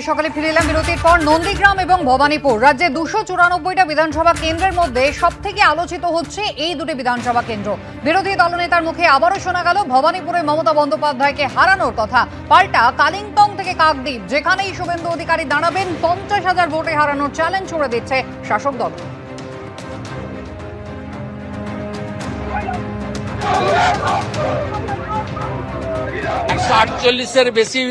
সন্ধ্যে সকালে ফিরে এলাম বিরতির পর নন্দীগ্রাম এবং ভবানীপুর। রাজ্যে দুশো চুরানব্বইটা বিধানসভা কেন্দ্রের মধ্যে সব থেকে আলোচিত হচ্ছে এই দুটি বিধানসভা কেন্দ্র। বিরোধী দলনেতার মুখে আবারও শোনা গেল ভবানীপুরে মমতা বন্দ্যোপাধ্যায়কে হারানোর কথা। পাল্টা কালিম্পং থেকে কাকদ্বীপ, যেখানেই শুভেন্দু অধিকারী দাঁড়াবেন, পঞ্চাশ হাজার ভোটে হারানোর চ্যালেঞ্জ ছুড়ে দিচ্ছে শাসক দল। একশো আটচল্লিশের বেশি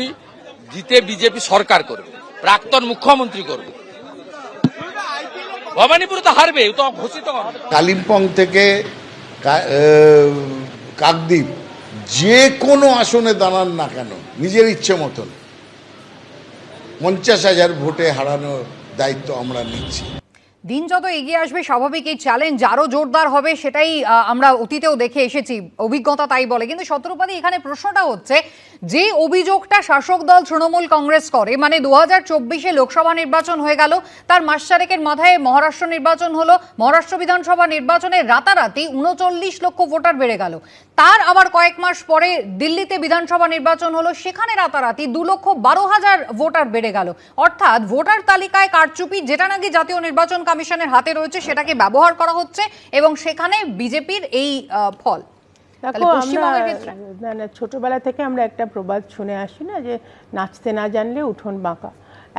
জিতে বিজেপি সরকার করবে, প্রাক্তন মুখ্যমন্ত্রী করবে। ভবানীপুর তো হারবে তো ঘোষিত কালিম্পং থেকে কাকদ্বীপ, যে কোনো আসনে দাঁড়ান না কেন, নিজের ইচ্ছে মতন। পঞ্চাশ হাজার ভোটে হারানোর দায়িত্ব আমরা নিচ্ছি। দিন যত এগিয়ে আসবে, স্বাভাবিক এই চ্যালেঞ্জ আরও জোরদার হবে, সেটাই আমরা অতীতেও দেখে এসেছি। অভিজ্ঞতা তাই বলে। কিন্তু শত্রুপাতি এখানে প্রশ্নটা হচ্ছে, যে অভিযোগটা শাসক দল তৃণমূল কংগ্রেস করে মানে দু হাজার চব্বিশে লোকসভা নির্বাচন হয়ে গেল, তার মাস চারেকের মাথায় মহারাষ্ট্র নির্বাচন হলো, মহারাষ্ট্র বিধানসভা নির্বাচনে রাতারাতি উনচল্লিশ লক্ষ ভোটার বেড়ে গেল। তার আবার কয়েক মাস পরে দিল্লিতে বিধানসভা নির্বাচন হলো, সেখানে রাতারাতি দু লক্ষ বারো হাজার ভোটার বেড়ে গেল। অর্থাৎ ভোটার তালিকায় কারচুপি, যেটা নাকি জাতীয় নির্বাচন কমিশনের হাতে রয়েছে সেটাকে ব্যবহার করা হচ্ছে এবং সেখানে বিজেপির এই ফল। দেখো আমরা ছোটবেলা থেকে আমরা একটা প্রবাদ শুনে আসি না যে নাচতে না জানলে উঠোন বাঁকা।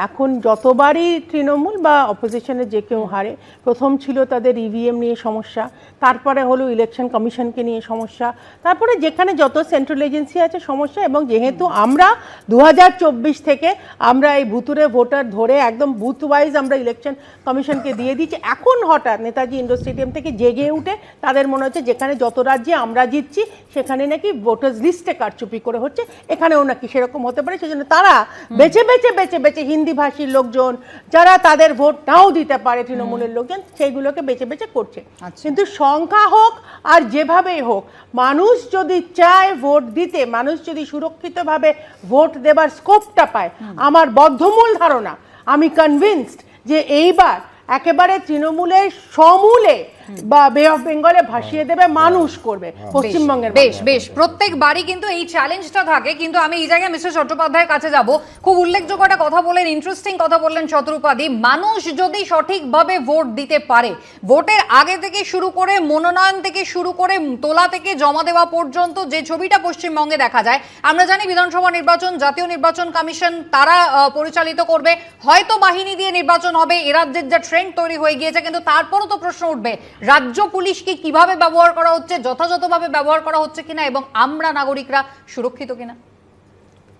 এখন যতবারই তৃণমূল বা অপোজিশনে যে কেউ হারে, প্রথম ছিল তাদের ইভিএম নিয়ে সমস্যা, তারপরে হলো ইলেকশন কমিশনকে নিয়ে সমস্যা, তারপরে যেখানে যত সেন্ট্রাল এজেন্সি আছে সমস্যা, এবং যেহেতু আমরা দু হাজার চব্বিশ থেকে আমরা এই ভুতুরে ভোটার ধরে একদম বুথ ওয়াইজ আমরা ইলেকশন কমিশনকে দিয়ে দিচ্ছি এখন হঠাৎ নেতাজি ইন্ডোর স্টেডিয়াম থেকে জেগে উঠে তাদের মনে হচ্ছে যেখানে যত রাজ্যে আমরা জিতছি, সেখানে নাকি ভোটার্স লিস্টে কারচুপি করে হচ্ছে, এখানেও নাকি সেরকম হতে পারে, সেজন্য তারা বেছে বেছে বেছে বেছে হিন্দি ভাষীর লোকজন যারা তাদের ভোট নাও দিতে পারে তৃণমূলের লোকজন সেইগুলোকে বেছে বেছে করছে আচ্ছা। কিন্তু সংখ্যা হোক আর যেভাবেই হোক মানুষ যদি চায় ভোট দিতে মানুষ যদি সুরক্ষিতভাবে ভোট দেবার স্কোপটা পায় আমার বদ্ধমূল ধারণা আমি কনভিন্সড যে এইবার একেবারে তৃণমূলের সমূলে বা বে অফ বেঙ্গলে ভাসিয়ে দেবে মানুষ করবে পশ্চিমবঙ্গের বেশ বেশ প্রত্যেক বাড়ি কিন্তু এই চ্যালেঞ্জটা থাকে কিন্তু আমি এই জায়গায় মিস্টার চট্টোপাধ্যায়ের কাছে যাব। খুব উল্লেখযোগ্য একটা কথা বললেন ইন্টারেস্টিং কথা বললেন শত্রুপাদি মানুষ যদি সঠিকভাবে ভোট দিতে পারে ভোটের আগে থেকে শুরু করে মনোনয়ন থেকে শুরু করে তোলা থেকে জমা দেওয়া পর্যন্ত যে ছবিটা পশ্চিমবঙ্গে দেখা যায় আমরা জানি বিধানসভা নির্বাচন জাতীয় নির্বাচন কমিশন তারা আহ, পরিচালিত করবে। হয়তো বাহিনী দিয়ে নির্বাচন হবে এ রাজ্যের যা ট্রেন্ড তৈরি হয়ে গিয়েছে কিন্তু তারপরও তো প্রশ্ন উঠবে রাজ্য পুলিশকে কীভাবে ব্যবহার করা হচ্ছে, যথাযথভাবে ব্যবহার করা হচ্ছে কিনা এবং আমরা নাগরিকরা সুরক্ষিত কিনা?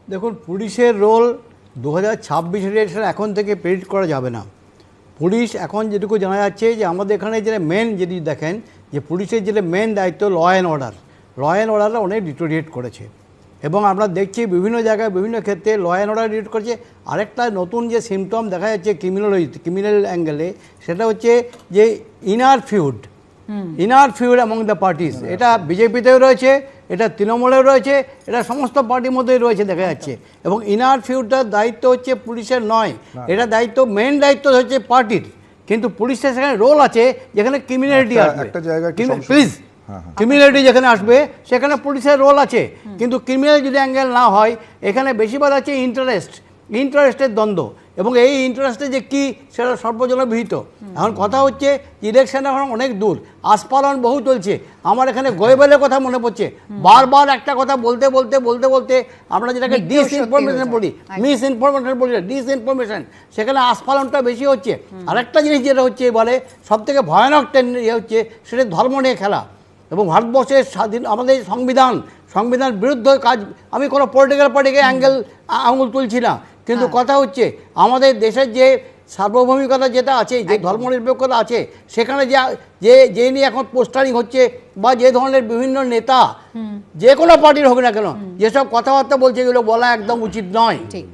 দেখুন, পুলিশের রোল দু হাজার ছাব্বিশের ইলেকশন এখন থেকে প্রেডিক্ট করা যাবে না। পুলিশ এখন যেটুকু জানা যাচ্ছে যে আমাদের এখানে যেটা মেন যদি দেখেন, যে পুলিশের যেটা মেন দায়িত্ব law and order law and অর্ডাররা অনেক ডিটোরিয়েট করেছে। এবং আমরা দেখছি বিভিন্ন জায়গায় বিভিন্ন ক্ষেত্রে ল অ্যান্ড অর্ডার ডিটোরিয়েট করেছে। আরেকটা নতুন যে সিমটম দেখা যাচ্ছে ক্রিমিনোলজি ক্রিমিনাল অ্যাঙ্গেলে সেটা হচ্ছে যে inner feud inner feud among the parties এটা বিজেপিতেও রয়েছে এটা তৃণমূলেও রয়েছে এটা সমস্ত পার্টির মধ্যেই রয়েছে দেখা যাচ্ছে। এবং ইনার ফিউডটার দায়িত্ব হচ্ছে পুলিশের নয়। এটা দায়িত্ব মেন দায়িত্ব হচ্ছে পার্টির কিন্তু পুলিশের সেখানে রোল আছে যেখানে ক্রিমিনালিটি আছে প্লিজ। ক্রিমিনালিটি যেখানে আসবে সেখানে পুলিশের রোল আছে। কিন্তু ক্রিমিনাল যদি অ্যাঙ্গেল না হয় এখানে বেশিরভাগ আছে ইন্টারেস্ট ইন্টারেস্টের দ্বন্দ্ব। এবং এই ইন্টারেস্টে যে কি সেটা সর্বজন সর্বজনবিহিত এখন কথা হচ্ছে ইলেকশন এখন অনেক দূর। আস্পালন বহু চলছে। আমার এখানে গোয়েবেলের কথা মনে পড়ছে। বারবার একটা কথা বলতে বলতে বলতে বলতে আমরা যেটাকে মিথ্যেও সত্যি ডিস ইনফরমেশন বলি। একদম। মিস ইনফরমেশন বলি ডিস ইনফরমেশন সেখানে আস্ফালনটা বেশি হচ্ছে। আরেকটা জিনিস যেটা হচ্ছে বলে সব থেকে ভয়ানক ইয়ে হচ্ছে সেটা ধর্ম নিয়ে খেলা। এবং ভারতবর্ষের স্বাধীন আমাদের সংবিধান সংবিধান বিরুদ্ধ কাজ আমি কোনো পলিটিক্যাল পার্টিকে অ্যাঙ্গেল আঙুল তুলছি না। কিন্তু কথা হচ্ছে আমাদের দেশের যে সার্বভৌমিকতা যেটা আছে যে ধর্মনিরপেক্ষতা আছে সেখানে যে যে যে নিয়ে এখন পোস্টারিং হচ্ছে বা যে ধরনের বিভিন্ন নেতা যে কোনো পার্টির হোক না কেন যেসব কথাবার্তা বলছে এগুলো বলা একদম উচিত নয়। ঠিক।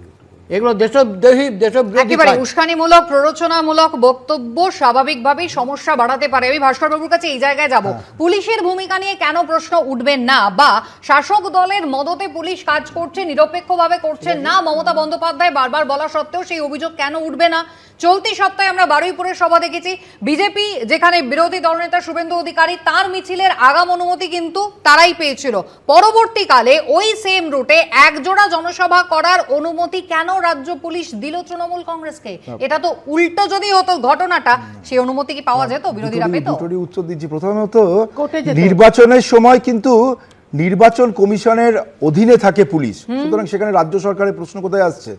এগুলো দেশদ্রোহী দেশদ্রোহী একেবারে উস্কানিমূলক প্ররোচনামূলক বক্তব্য স্বাভাবিকভাবেই সমস্যা বাড়াতে পারে। আমি ভাস্কর বাবুর কাছে এই জায়গায় যাব। পুলিশের ভূমিকা নিয়ে কেন প্রশ্ন উঠবে না বা শাসক দলের মদতে পুলিশ কাজ করছে নিরপেক্ষভাবে করছে না মমতা বন্দ্যোপাধ্যায় বারবার বলা সত্ত্বেও সেই অভিযোগ কেন উঠবে না? চলতি সপ্তাহে আমরা বারুইপুরের সভা দেখেছি। বিজেপি যেখানে বিরোধী দলনেতা শুভেন্দু অধিকারী তার মিছিলের আগাম অনুমতি কিন্তু তারাই পেয়েছিল। পরবর্তীকালে ওই সেম রুটে একজোড়া জনসভা করার অনুমতি কেন রাজ্য পুলিশ দিল তৃণমূল কংগ্রেসকে? এটা তো উল্টো যদি হতো ঘটনাটা সেই অনুমতি কি পাওয়া যেত? বিরোধীরা পেত? উত্তর দিচ্ছি। প্রথমত নির্বাচনের সময় কিন্তু নির্বাচন কমিশনের অধীনে থাকে পুলিশ। সুতরাং সেখানে রাজ্য সরকারের প্রশ্ন কোথায় আসছে?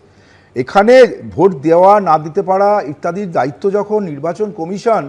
এখানে ভোট দেওয়া না দিতে পারা ইত্যাদির দায়িত্ব যখন নির্বাচন কমিশন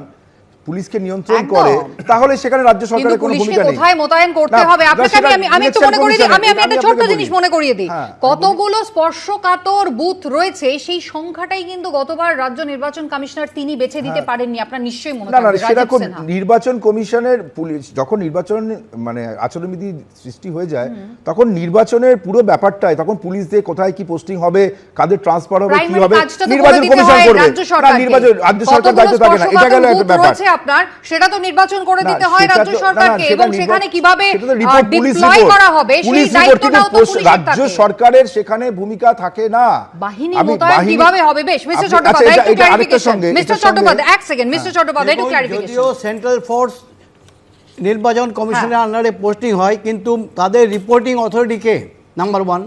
পুলিশকে নিয়ন্ত্রণ করে তাহলে সেখানে রাজ্য সরকারের কোনো ভূমিকা নেই। কোথায় মোতায়েন করতে হবে? আপনাকে আমি আমি আমি একটু মনে করিয়ে দিই। আমি আমি একটা আপনাকে জিনিস মনে করিয়ে দিই। হ্যাঁ, কতগুলো স্পর্শকাতর বুথ রয়েছে সেই সংখ্যাটাই কিন্তু গতবার রাজ্য নির্বাচন কমিশনার তিনি বেছে দিতে পারেননি। আপনার নিশ্চয়ই মনে হ্যাঁ। না না সেটা কোন নির্বাচন কমিশনের পুলিশ যখন নির্বাচন মানে আচরণবিধি সৃষ্টি হয়ে যায় তখন নির্বাচনের পুরো ব্যাপারটাই তখন পুলিশ দিয়ে কোথায় কি পোস্টিং হবে কাদের ট্রান্সফার হবে কি হবে করে নির্বাচন কমিশন করবে। রাজ্য। নির্বাচন রাজ্য সরকার দায়িত্ব থাকে না এটা গেল একটা ব্যাপার। আপনার সেটা তো নির্বাচন করে দিতে হয় রাজ্য সরকারকে এবং সেখানে কীভাবে ডিপ্লয় করা হবে সেই দায়িত্বটাও তো পুলিশের রাজ্য সরকারের সেখানে ভূমিকা থাকে না। বাহিনী মোতায়েন কীভাবে হবে? বেশ মিস্টার চট্টোপাধ্যায় আচ্ছা, একটু এটা আরেকটার ক্লারিফিকেশন মিস্টার চট্টোপাধ্যায় এক সেকেন্ড মিস্টার চট্টোপাধ্যায় একটু ক্লারিফিকেশন যদিও সেন্ট্রাল ফোর্স নির্বাচন কমিশনের আন্ডারে পোস্টিং হয় কিন্তু তাদের রিপোর্টিং অথরিটিকে নাম্বার ওয়ান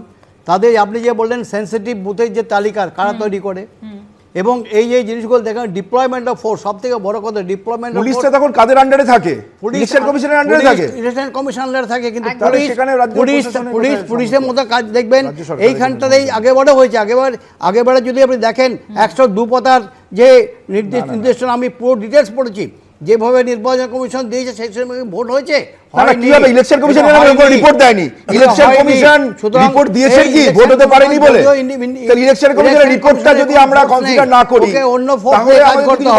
তাদের আপনি যে বললেন সেন্সিটিভ বুথের যে তালিকার কারা তৈরি করে? এবং এই যে জিনিসগুলো দেখেন ডিপ্লয়মেন্ট অফ ফোর্স সব থেকে বড় কথা ডিপ্লয়মেন্ট পুলিশটা তখন কাদের আন্ডারে থাকে? পুলিশের কমিশনের আন্ডারে থাকে? ইলেকশন কমিশন আন্ডারে থাকে কিন্তু। পুলিশ পুলিশ পুলিশ পুলিশের মতো কাজ দেখবেন এইখানটাতেই আগেবারে হয়েছে। আগেবার আগেবারে যদি আপনি দেখেন একশো দু পাতার যে নির্দেশ নির্দেশনা আমি পুরো ডিটেলস পড়েছি। যেভাবে নির্বাচন কমিশন দিয়েছে সেই সময় ভোট হয়েছে কীভাবে? দেয়নি। দিয়েছেন কি? ভোট হতে পারেনি বলে? যদি আমরা। না করি, অন্য তাহলে।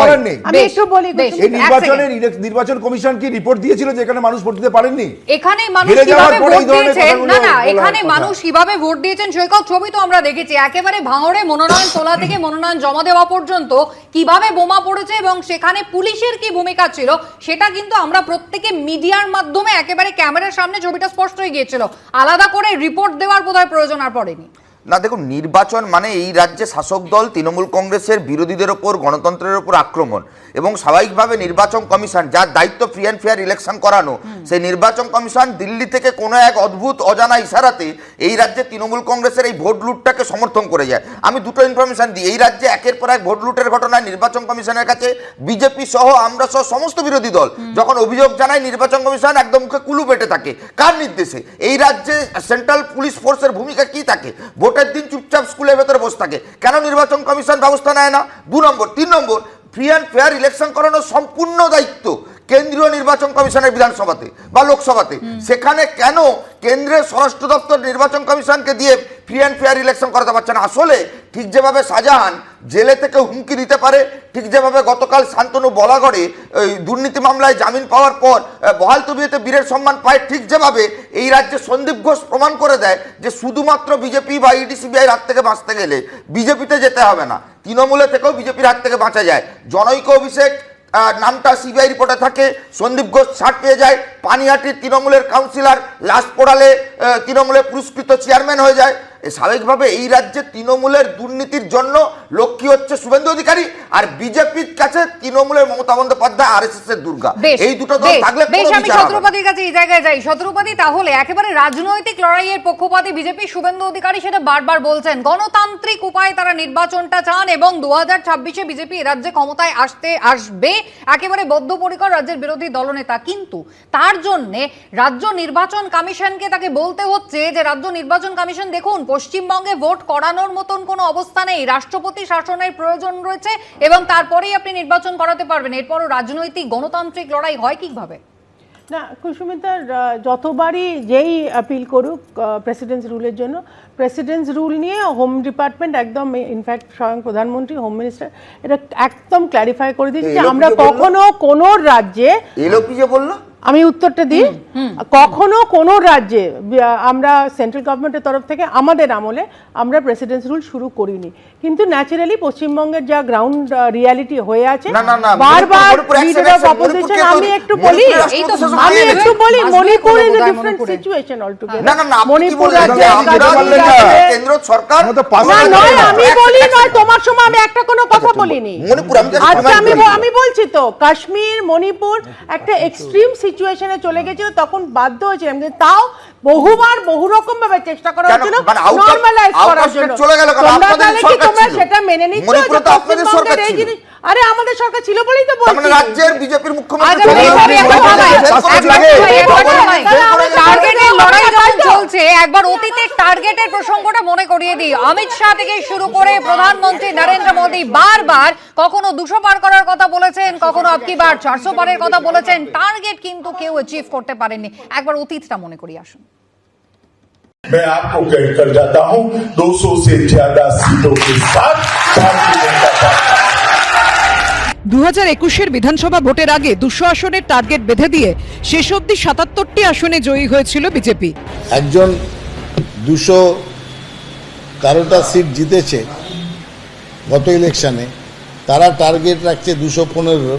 করার নেই। আমি একটু বলি এই নির্বাচনের নির্বাচন কমিশন কি রিপোর্ট দিয়েছিল যেখানে মানুষ ভোট দিতে পারেননি এখানে মানুষ কীভাবে ভোট দিয়েছেন না না এখানে মানুষ কীভাবে ভোট দিয়েছেন সৈকত ছবি তো আমরা দেখেছি একেবারে ভাঙড়ে মনোনয়ন তোলা থেকে মনোনয়ন জমা দেওয়া পর্যন্ত কীভাবে বোমা পড়েছে এবং সেখানে পুলিশের কি ভূমিকা ছিল সেটা কিন্তু আমরা প্রত্যেকে মিডিয়ার মাধ্যমে একেবারে ক্যামেরার সামনে ছবিটা স্পষ্ট হয়ে গিয়েছিল। আলাদা করে রিপোর্ট দেওয়ার বোধহয় প্রয়োজন আর পড়েনি। না দেখুন নির্বাচন মানে এই রাজ্যে শাসক দল তৃণমূল কংগ্রেসের বিরোধীদের ওপর গণতন্ত্রের ওপর আক্রমণ। এবং স্বাভাবিকভাবে নির্বাচন কমিশন যার দায়িত্ব ফ্রি অ্যান্ড ফেয়ার ইলেকশন করানো সেই নির্বাচন কমিশন দিল্লি থেকে কোনো এক অদ্ভুত অজানা ইশারাতে এই রাজ্যে তৃণমূল কংগ্রেসের এই ভোট লুটটাকে সমর্থন করে যায়। আমি দুটো ইনফরমেশন দিই। এই রাজ্যে একের পর এক ভোট লুটের ঘটনায় নির্বাচন কমিশনের কাছে বিজেপি সহ আমরা সহ সমস্ত বিরোধী দল যখন অভিযোগ জানায় নির্বাচন কমিশন একদম মুখে কুলু পেটে থাকে। কার নির্দেশে? এই রাজ্যে সেন্ট্রাল পুলিশ ফোর্সের ভূমিকা কি থাকে? ভোটের দিন চুপচাপ স্কুলের ভেতরে বসে থাকে। কেন নির্বাচন কমিশন ব্যবস্থা নেয় না? দু নম্বর, তিন নম্বর ফ্রি অ্যান্ড ফেয়ার ইলেকশন করানোর সম্পূর্ণ দায়িত্ব। কেন্দ্রীয় নির্বাচন কমিশনের বিধানসভাতে বা লোকসভাতে। সেখানে কেন কেন্দ্রের স্বরাষ্ট্র দপ্তর নির্বাচন কমিশনকে দিয়ে ফ্রি অ্যান্ড ফেয়ার ইলেকশন করাতে পারছে না? আসলে ঠিক যেভাবে শাহজাহান জেলে থেকে হুমকি দিতে পারে ঠিক যেভাবে গতকাল শান্তনু বলাগড়ে দুর্নীতি মামলায় জামিন পাওয়ার পর বহাল তবিয়তে বীরের সম্মান পায় ঠিক যেভাবে এই রাজ্যে সন্দীপ ঘোষ প্রমাণ করে দেয় যে শুধুমাত্র বিজেপি বা ইডি সিবিআই হাত থেকে বাঁচতে গেলে বিজেপিতে যেতে হবে না। তৃণমূলে থেকেও বিজেপির হাত থেকে বাঁচা যায়। জনৈক অভিষেক নামটা সিবিআই রিপোর্টে থাকে। সন্দীপ ঘোষ ছাড় পেয়ে যায়। পানিহাটির তৃণমূলের কাউন্সিলর লাশ পোড়ালে তৃণমূলের পুরস্কৃত চেয়ারম্যান হয়ে যায়। স্বাভাবিকভাবে এই রাজ্যে তৃণমূলের দুর্নীতির জন্য লক্ষ্মী হচ্ছে শুভেন্দু অধিকারী আর বিজেপির কাছে তৃণমূলের মমতা বন্দ্যোপাধ্যায় আর এস এর দুর্গা। এই দুটো দল থাকলে বেশ আমি। ছত্রপতির কাছে এই জায়গায় যাই। ছত্রপতি তাহলে একেবারে রাজনৈতিক লড়াইয়ের পক্ষপাতী বিজেপি শুভেন্দু অধিকারী সেটা বারবার বলছেন। গণতান্ত্রিক উপায়ে তারা নির্বাচনটা চান এবং দু হাজার ছাব্বিশে বিজেপি রাজ্যে ক্ষমতায় আসতে আসবে। একেবারে বদ্ধপরিকর রাজ্যের বিরোধী দলনেতা। কিন্তু তার জন্য রাজ্য নির্বাচন কমিশনকে তাকে বলতে হচ্ছে যে রাজ্য নির্বাচন কমিশন দেখুন পশ্চিমবঙ্গে ভোট করানোর মতন কোনো অবস্থা নেই। রাষ্ট্রপতি শাসনের প্রয়োজন রয়েছে এবং তারপরেই আপনি নির্বাচন করাতে পারবেন। এরপরও রাজনৈতিক গণতান্ত্রিক লড়াই হয় কীভাবে? না কুসুমিতার যতবারই যেই আপিল করুক প্রেসিডেন্স রুলের জন্য প্রেসিডেন্স রুল নিয়ে হোম ডিপার্টমেন্ট একদম ইনফ্যাক্ট স্বয়ং প্রধানমন্ত্রী হোম মিনিস্টার এটা একদম ক্ল্যারিফাই করে দিয়েছে যে আমরা কখনো কোনো রাজ্যে এলো কি যে বলল? আমি উত্তরটা দিই। কখনো কোনো রাজ্যে আমরা সেন্ট্রাল গভর্নমেন্টের তরফ থেকে আমাদের আমলে আমরা প্রেসিডেন্স রুল শুরু করিনি। কিন্তু ন্যাচারালি পশ্চিমবঙ্গের যা গ্রাউন্ড রিয়ালিটি হয়ে আছে বারবার লিডার অফ অপোজিশন আমি একটু বলি আমি একটু বলি Manipur is a different situation altogether না না না মণিপুর রাজ্যে কেন্দ্র সরকার না নয় আমি বলি নয় তোমার সময় আমি একটা কোনো কথা বলিনি। মণিপুর, আমি আচ্ছা আমি আমি বলছি তো কাশ্মীর মণিপুর একটা এক্সট্রিম সিচুয়েশনে চলে গেছিল তখন বাধ্য হয়েছিলাম কিন্তু তাও বহুবার বহু রকম ভাবে চেষ্টা করা হয়েছিল মানে নর্মালাইজ করার জন্য। চলে গেল কারণ তোমরা আপনাদের তাহলে কি তোমরা সেটা মেনে নিচ্ছ যে আপনাদের পশ্চিমবঙ্গের সরকার এই ছিল। জিনিস আরে আমাদের সরকার ছিল বলেই তো মানে বলছি। রাজ্যের বিজেপির মুখ্যমন্ত্রী আজ আমি চলে গেল। এইভাবে একবার থামাই। ফেল করে একবার চলে গেল। থামাই, একবার ফেল করে থামাই। ফেল করে গেল। টার্গেটের লড়াই যখন তাই তো? চলছে একবার অতীতের টার্গেটের প্রসঙ্গটা মনে করিয়ে দিই অমিত শাহ থেকে শুরু করে প্রধানমন্ত্রী নরেন্দ্র মোদী বারবার কখনো দুশো পার করার কথা বলেছেন কখনো আপকি বার চারশো পারের কথা বলেছেন টার্গেট কিন্তু কেউ অ্যাচিভ করতে পারেননি একবার অতীতটা মনে করি আসুন मैं आपको कह कर जाता हूं 200 से ज्यादा सीटों के साथ भारतीय जनता पार्टी দু হাজার একুশের বিধানসভা ভোটের আগে দুশো আসনের টার্গেট বেঁধে দিয়ে শেষ অবধি সাতাত্তরটি আসনে জয়ী হয়েছিল বিজেপি। একজন দুশো কারোটা সিট জিতেছে গত ইলেকশনে, তারা টার্গেট রাখছে দুশো পনেরো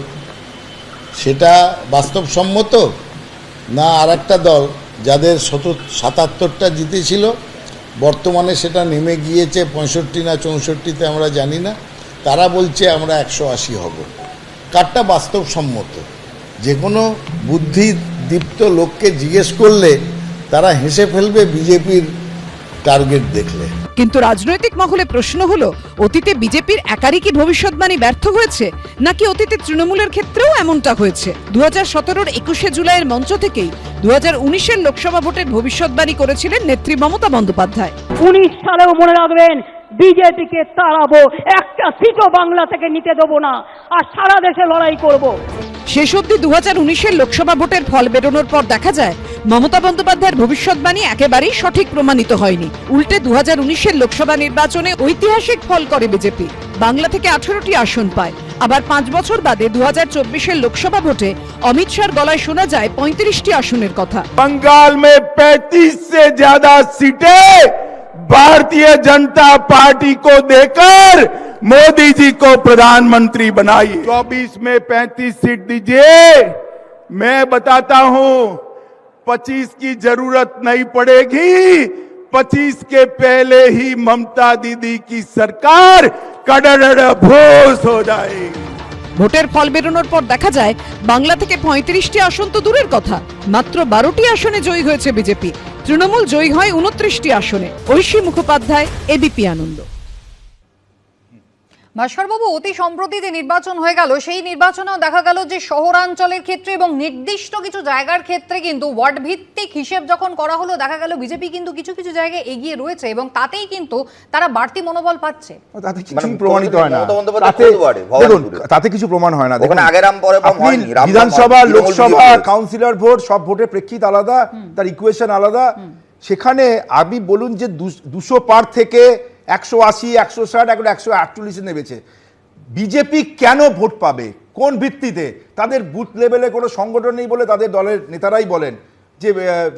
সেটা বাস্তবসম্মত না আর একটা দল যাদের শত সাতাত্তরটা জিতেছিল, বর্তমানে সেটা নেমে গিয়েছে পঁয়ষট্টি না চৌষট্টিতে আমরা জানি না। তারা বলছে আমরা একশো আশি হব। কারটা বাস্তবসম্মত। যে কোনো বুদ্ধিদীপ্ত লোককে জিজ্ঞেস করলে তারা হেসে ফেলবে বিজেপির টার্গেট দেখলে। কিন্তু রাজনৈতিক মহলে প্রশ্ন হলো অতীতে বিজেপির একারই কি ভবিষ্যৎবাণী ব্যর্থ হয়েছে? নাকি অতীতে তৃণমূলের ক্ষেত্রেও এমনটা হয়েছে? দু হাজার সতেরোর একুশে জুলাইয়ের মঞ্চ থেকেই দু হাজার উনিশের লোকসভা ভোটের ভবিষ্যৎবাণী করেছিলেন নেত্রী মমতা বন্দ্যোপাধ্যায়। উনিশ সালেও মনে রাখবেন বিজেপিকে তাড়াবো একটা সিটও বাংলা থেকে নিতে দেব না আর সারা দেশে লড়াই করব। শেষ অব্দি দু হাজার লোকসভা ভোটের ফল বেরোনোর পর দেখা যায় মমতা বন্দ্যোপাধ্যায়ের ভবিষ্যৎবাণী একেবারেই সঠিক প্রমাণিত হয়নি। উল্টে দু হাজার লোকসভা নির্বাচনে ঐতিহাসিক ফল করে বিজেপি। বাংলা থেকে আঠেরোটি আসন পায়। আবার পাঁচ বছর বাদে দু হাজার লোকসভা ভোটে অমিত শাহর গলায় শোনা যায় পঁয়ত্রিশটি আসনের কথা। বাঙ্গাল মে পঁয়ত্রিশ সিটে भारतीय जनता पार्टी को देकर मोदी जी को प्रधानमंत्री बनाइए 24 में 35 सीट दीजिए मैं बताता हूं 25 की जरूरत नहीं पड़ेगी 25 के पहले ही ममता दीदी की सरकार कड़ड़ भोस हो जाएगी ভোটের ফল বেরোনোর পর দেখা যায় বাংলা থেকে পঁয়ত্রিশটি আসন তো দূরের কথা মাত্র বারোটি আসনে জয়ী হয়েছে বিজেপি তৃণমূল জয়ী হয় উনত্রিশটি আসনে। ঐশী মুখোপাধ্যায় এবিপি আনন্দ। ভাস্করবাবু অতি সম্প্রতি যে নির্বাচন হয়ে গেল সেই নির্বাচনেও দেখা গেল যে শহরাঞ্চলের ক্ষেত্রে এবং নির্দিষ্ট কিছু জায়গার ক্ষেত্রে কিন্তু ওয়ার্ড ভিত্তিক হিসেব যখন করা হলো দেখা গেল বিজেপি কিন্তু কিছু কিছু জায়গায় এগিয়ে রয়েছে এবং তাতেই কিন্তু তারা বাড়তি মনোবল পাচ্ছে। তাতে মানে কিছুই প্রমাণিত হয় না। তাতে দেখুন তাতে কিছু প্রমাণ হয় না। দেখুন, আগে রাম পরে বিধানসভা লোকসভা কাউন্সিলর ভোট সব ভোটের প্রেক্ষিত আলাদা তার ইকুয়েশন আলাদা। সেখানে আপনি বলুন যে দুশো পার থেকে একশো আশি একশো ষাট এখন একশো আটচল্লিশে নেমেছে। বিজেপি কেন ভোট পাবে? কোন ভিত্তিতে? তাদের বুথ লেভেলে কোনো সংগঠন নেই বলে তাদের দলের নেতারাই বলেন যে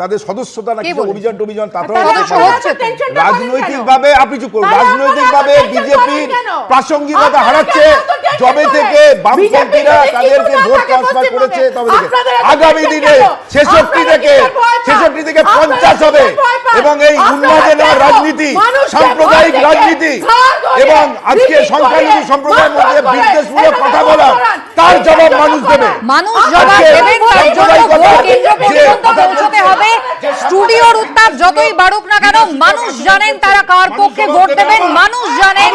তাদের সদস্যতা নাকি অভিযান টভিযান তাহলে তাতে তো হচ্ছে তো। রাজনৈতিক ভাবে আপনি চুপ করুন। রাজনৈতিক ভাবে বিজেপির প্রাসঙ্গিকতা হারাচ্ছে। জবে থেকে বামপন্থীরা তাদেরকে ভোট ট্রান্সফার করেছে তবে থেকে আগামী দিনে কেন? ছেষট্টি থেকে কিসের ভয় পান? ছেষট্টি থেকে আপনারা পঞ্চাশ হবে কিসের ভয় পান? এবং এই আপনারা উন্মাদনার রাজনীতি সাম্প্রদায়িক রাজনীতি এবং আজকে সংখ্যালঘু সম্প্রদায়ের মধ্যে বিদ্বেষমূলক কথা বলা তার জবাব মানুষ দেবে? মানুষ জবাব দেবেন তার জন্য ভোট কেন্দ্র পর্যন্ত পৌঁছতে হবে। স্টুডিওর উত্তাপ যতই বাড়ুক না কেন মানুষ জানেন তারা কার পক্ষে ভোট দেবেন মানুষ জানেন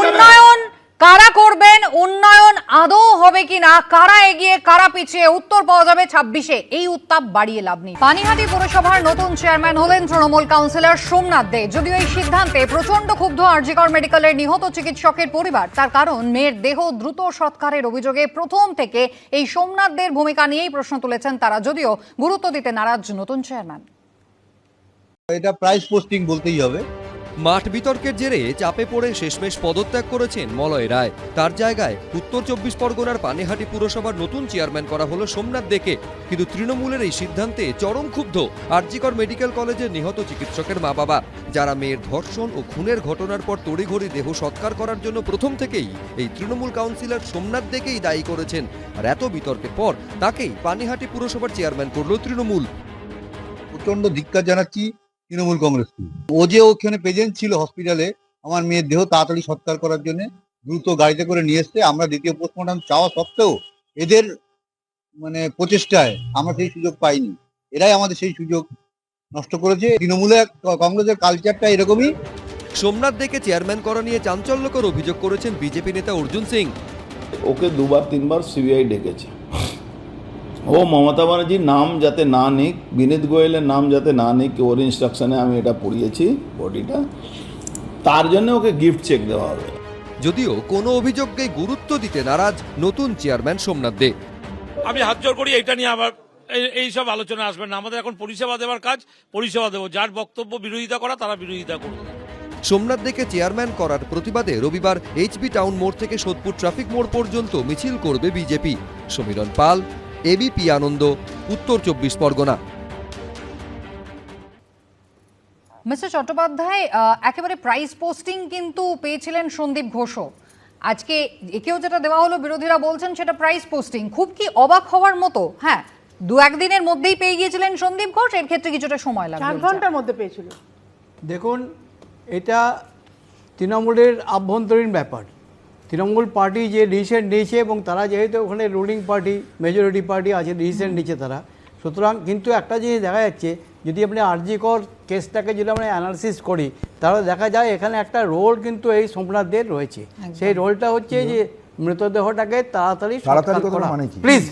উন্নয়ন কারা করবেন, উন্নয়ন আদৌ হবে কিনা, কারা এগিয়ে, কারা পিছিয়ে, উত্তর পাওয়া যাবে ছাব্বিশে। এই উত্তাপ বাড়িয়ে লাভ নেই। পানিহাটি পুরসভার নতুন চেয়ারম্যান হলেন তৃণমূল কাউন্সিলর সোমনাথ দে। যদিও এই সিদ্ধান্তে প্রচণ্ড ক্ষুব্ধ আরজিকর মেডিকেলের নিহত চিকিৎসকের পরিবার, তার কারণ মেয়ের দেহ দ্রুত সৎকারের অভিযোগে প্রথম থেকে এই সোমনাথ দের ভূমিকা নিয়েই প্রশ্ন তুলেছেন তারা। যদিও গুরুত্ব দিতে নারাজ নতুন চেয়ারম্যান। এটা প্রাইস পোস্টিং বলতেই হবে। মাঠ বিতর্কের জেরে চাপে পড়ে শেষমেশ পদত্যাগ করেছেন মলয় রায়। তার জায়গায় উত্তর চব্বিশ পরগনার পানিহাটি পুরসভার নতুন চেয়ারম্যান করা হলো সোমনাথ দেখে। কিন্তু তৃণমূলের এই সিদ্ধান্তে চরম ক্ষুব্ধ আরজিকর মেডিকেল কলেজের নিহত চিকিৎসকের মা বাবা যারা মেয়ের ধর্ষণ ও খুনের ঘটনার পর তড়িঘড়ি দেহ সৎকার করার জন্য প্রথম থেকেই এই তৃণমূল কাউন্সিলর সোমনাথ দেকেই দায়ী করেছেন। আর এত বিতর্কের পর তাকেই পানিহাটি পুরসভার চেয়ারম্যান করল তৃণমূল। প্রচণ্ড ধিক্কার জানাচ্ছি। তৃণমূল কংগ্রেসকে ও যে ওখানে প্রেজেন্ট ছিল হসপিটালে আমার মেয়ের দেহ তাড়াতাড়ি সৎকার করার জন্য দ্রুত গাড়িতে করে নিয়ে এসছে। আমরা দ্বিতীয় পোস্টমর্টম চাওয়া সত্ত্বেও এদের মানে প্রচেষ্টায় আমরা সেই সুযোগ পাইনি। এরাই আমাদের সেই সুযোগ নষ্ট করেছে। তৃণমূলের কংগ্রেসের কালচারটা এরকমই। সোমনাথ দেকে চেয়ারম্যান করা নিয়ে চাঞ্চল্যকর অভিযোগ করেছেন বিজেপি নেতা অর্জুন সিং। ওকে দুবার তিনবার সিবিআই ডেকেছে। ও মমতা ব্যানার্জির নাম যাতে না নিক বিনীত গোয়েলের নাম যাতে না নিক ওর ইনস্ট্রাকশনে আমি এটা পড়িয়েছি বডিটা। তার জন্য ওকে গিফট চেক দেওয়া হবে। যদিও কোনো অভিযোগকে গুরুত্ব দিতে নারাজ নতুন চেয়ারম্যান সোমনাথ দে। আমি হাত জোর করি এটা নিয়ে আবার এই- এই সব আলোচনা আসবে না। আমাদের এখন পরিষেবা দেওয়ার কাজ পরিষেবা দেবো। যার বক্তব্য বিরোধিতা করা তারা বিরোধিতা করবে সোমনাথ দেকে চেয়ারম্যান করার প্রতিবাদে রবিবার এইচবি টাউন মোড় থেকে সোদপুর ট্রাফিক মোড় পর্যন্ত মিছিল করবে বিজেপি। সমীরণ পাল এবিপি আনন্দ উত্তর চব্বিশ পরগনা। মিস্টার চট্টোপাধ্যায় একেবারে প্রাইস পোস্টিং কিন্তু পেয়েছিলেন সন্দীপ ঘোষও। আজকে একেও যেটা দেওয়া হলো বিরোধীরা বলছেন সেটা প্রাইস পোস্টিং খুব কি অবাক হওয়ার মতো? হ্যাঁ দু একদিনের মধ্যেই পেয়ে গিয়েছিলেন সন্দীপ ঘোষ এর ক্ষেত্রে কিছুটা সময় চার লাগবে ঘণ্টার মধ্যে পেয়েছিল। দেখুন এটা তৃণমূলের আভ্যন্তরীণ ব্যাপার। তৃণমূল পার্টি যে ডিসিশন নিয়েছে এবং তারা যেহেতু ওখানে রুলিং পার্টি মেজরিটি পার্টি আছে ডিসিশন নিচ্ছে তারা। সুতরাং কিন্তু একটা জিনিস দেখা যাচ্ছে যদি আপনি আরজিকর কেসটাকে যদি আমরা অ্যানালিসিস করি তাহলে দেখা যায় এখানে একটা রোল কিন্তু এই সোমনাথদের রয়েছে। সেই রোলটা হচ্ছে যে মৃতদেহটাকে তাড়াতাড়ি কথাটা মানে কি? প্লিজ।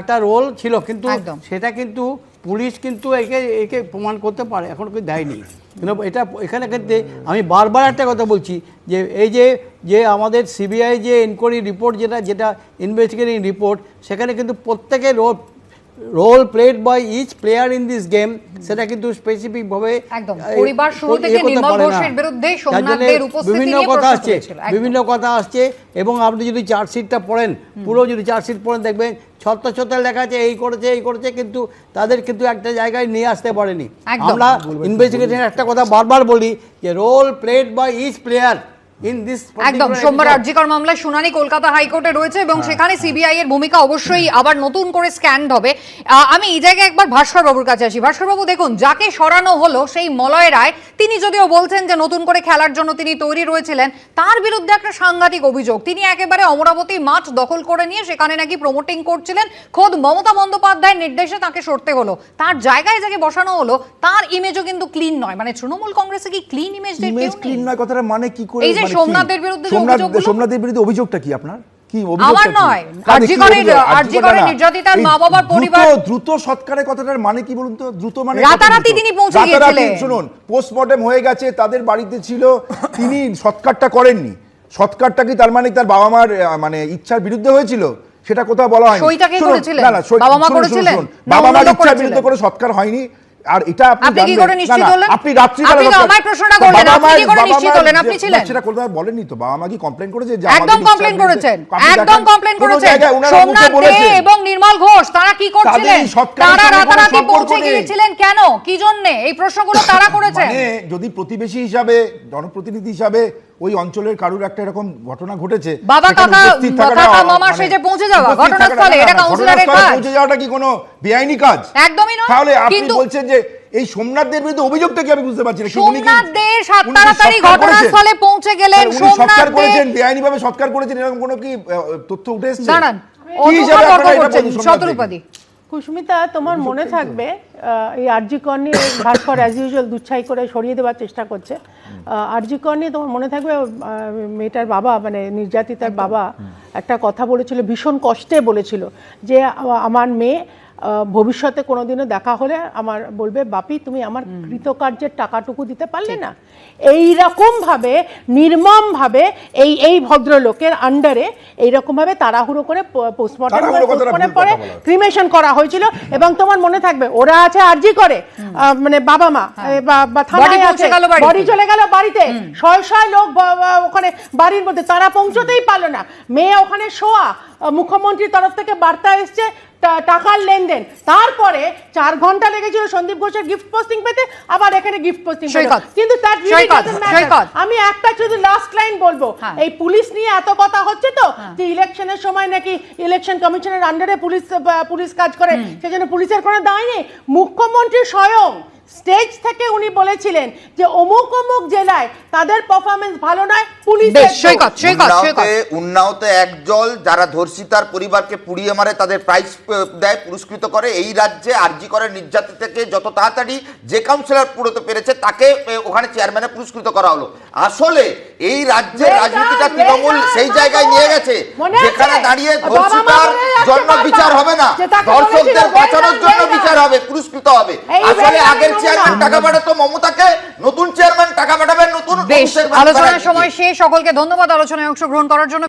একটা রোল ছিল কিন্তু একদম। সেটা কিন্তু পুলিশ কিন্তু একে একে প্রমাণ করতে পারে এখন কিন্তু দেয়নি। এটা এখানে ক্ষেত্রে আমি বারবার একটা কথা বলছি যে এই যে যে আমাদের সিবিআই যে এনকোয়ারি রিপোর্ট যেটা যেটা ইনভেস্টিগেটিং রিপোর্ট সেখানে কিন্তু প্রত্যেকের role played by each player in this game সেটা কিন্তু স্পেসিফিক ভাবে একদম। পরিবার শুরু থেকে নির্মল ঘোষের বিরুদ্ধে জন্যে উপস্থিতি বিভিন্ন কথা আসছে বিভিন্ন কথা আসছে এবং আপনি যদি চার্জশিটটা পড়েন পুরো যদি চার্জশিট পড়েন দেখবেন ছত্র ছত্র লেখা আছে এই করেছে এই করেছে কিন্তু তাদের কিন্তু একটা জায়গায় নিয়ে আসতে পারেনি। আমরা ইনভেস্টিগেশন একটা কথা বারবার বলি যে role played by each player in this একদম সোমবার আরজিকর মামলায় শুনানি কলকাতা হাইকোর্টে রয়েছে এবং সেখানে সিবিআই এর ভূমিকা অবশ্যই আবার নতুন করে স্ক্যান্ড হবে। আমি এই জায়গায় একবার ভাস্কর বাবুর কাছে আসি। ভাস্কর বাবু দেখুন যাকে সরানো হলো সেই মলয় রায় তিনি যদিও বলছেন যে নতুন করে খেলার জন্য তিনি তৈরি রয়েছিলেন তার বিরুদ্ধে একটা সাংঘাতিক অভিযোগ। তিনি একেবারে অমরাবতী মাঠ দখল করে নিয়ে সেখানে নাকি প্রমোটিং করছিলেন। খোদ মমতা বন্দ্যোপাধ্যায়ের নির্দেশে তাকে সরতে হলো। তার জায়গায় যাকে বসানো হলো তার ইমেজও কিন্তু ক্লিন নয়। মানে তৃণমূল কংগ্রেসে কি ক্লিন ইমেজ ক্লিন নয় কথাটা মানে কি করে? সোমনাথের বিরুদ্ধে সোমনাথ সোমনাথের বিরুদ্ধে অভিযোগটা কি আপনার? কি আমার নয়, আরজি কি আরজি আরজি করে নির্যাতিতার মা বাবার পরিবার- দ্রুত সৎকারের কথাটার মানে কি বলুন তো? দ্রুত মানে রাতারাতি তিনি পৌঁছে গিয়েছিলেন। শুনুন পোস্টমর্টেম হয়ে গেছে তাদের বাড়িতে ছিল তিনি সৎকারটা করেননি। সৎকারটা কি তার মানে তার বাবা মার মানে ইচ্ছার বিরুদ্ধে হয়েছিল? সেটা কোথাও বলা হয়নি। বাবা মা করেছিলেন? বাবা মার ইচ্ছার বিরুদ্ধে করে সৎকার হয়নি। আর এটা আপনি কি করে নিশ্চিত হলেন? আপনি রাত্রিকালে আপনি আমায় প্রশ্নটা করলেন, আপনি কি করে নিশ্চিত হলেন? আপনি ছিলেন? সেটা কোথাও বলেননি তো বাবা মা কি কমপ্লেন করেছে যে একদম কমপ্লেন করেছেন। একদম কমপ্লেন করেছেন। সোমনাথ দে এবং নির্মল ঘোষ তারা কি করছিলেন? তারা রাতারাতি পৌঁছে গিয়েছিলেন কেন? কি জন্য? এই প্রশ্নগুলো তারা করেছেন? মানে যদি প্রতিবেশী হিসাবে জনপ্রতিনিধি হিসাবে ওই অঞ্চলের কারুর একটা এরকম ঘটনা ঘটেছে বাবা, কাকা, কাকা, মামা মানে সেজে পৌঁছে যাওয়া, ঘটনাস্থলে, এটা কাউন্সিলরের কাজ। পৌঁছে যাওয়াটা কি কোনো বেআইনি কাজ? একদমই নয় তাহলে আপনি বলছেন যে এই সোমনাথদের বিরুদ্ধে অভিযোগটা কি আমি বুঝতে পারছি না? কি উনি কি- সোমনাথ দে সাত তাড়াতাড়ি ঘটনাস্থলে পৌঁছে গেলেন সোমনাথ সৎকার করেছেন বেআইনি ভাবে সৎকার করেছেন এরকম কোনো কি তথ্য উঠে এসেছে? দাঁড়ান এটা করছেন বলছেন কুস্মিতা তোমার মনে থাকবে এই আরজি নিয়ে ভাস্কর অ্যাজ ইউজুয়াল দুচ্ছাই করে সরিয়ে দেওয়ার চেষ্টা করছে। আরজি নিয়ে তোমার মনে থাকবে মেয়েটার বাবা মানে নির্যাতিতার বাবা একটা কথা বলেছিল ভীষণ কষ্টে বলেছিল যে আমার মেয়ে ভবিষ্যতে কোনোদিনও দেখা হলে আমার বলবে বাপি তুমি আমার কৃতকার্যের টাকাটুকু দিতে পারলে না? এই রকম ভাবে নির্মম ভাবে এই এই ভদ্রলোকের আন্ডারে এইরকম ভাবে তাড়াহুড়ো করে পোস্টমর্টম পরে। ক্রিমেশন করা হয়েছিল এবং তোমার মনে থাকবে ওরা আছে আরজি করে আহ, মানে বাবা মা এ, বা- থানায় আছে। বডি চলে গেল বাড়িতে। শয় শয় লোক ওখানে বাড়ির মধ্যে তারা পৌঁছতেই পারল না। মেয়ে ওখানে শোয়া মুখ্যমন্ত্রীর তরফ থেকে বার্তা এসছে টাকার লেনদেন। তারপরে চার ঘণ্টা লেগেছিল সন্দীপ ঘোষের গিফট পোস্টিং পেতে আবার এখানে গিফট পোস্টিং কিন্তু। আমি একটা শুধু লাস্ট লাইন বলব। হ্যাঁ। এই পুলিশ নিয়ে এত কথা হচ্ছে তো যে ইলেকশনের সময় নাকি ইলেকশন কমিশনের আন্ডারে পুলিশ পুলিশ কাজ করে সেজন্য পুলিশের কোনো দায় নেই। মুখ্যমন্ত্রী স্বয়ং স্টেজ থেকে উনি বলেছিলেন যে অমুক অমুক জেলায় তাদের পারফরমেন্স ভালো নয় সৈকত সৈকত সৈকত। উন্নাওতে একজল যারা ধর্ষিতার পরিবারকে পুড়িয়ে মারে তাদের প্রাইজ দেয় পুরস্কৃত করে এই রাজ্যে আরজি করে নির্যাতিত থেকে যত তাড়াতাড়ি যে কাউন্সিলর পুরোতে পেরেছে তাকে ওখানে চেয়ারম্যানে পুরস্কৃত করা হলো। আসলে এই রাজ্যের রাজনীতিটা তৃণমূল সেই জায়গায় নিয়ে গেছে। যেখানে দাঁড়িয়ে ধর্ষিতার জন্য বিচার হবে না। ধর্ষকদের বাঁচানোর জন্য বিচার হবে পুরস্কৃত হবে। আসলে আগের। চেয়ারম্যান টাকা পাঠাতো মমতাকে নতুন চেয়ারম্যান টাকা পাঠাবেন নতুন আলোচনার সময় সেই সকলকে ধন্যবাদ আলোচনায় অংশগ্রহণ করার জন্য।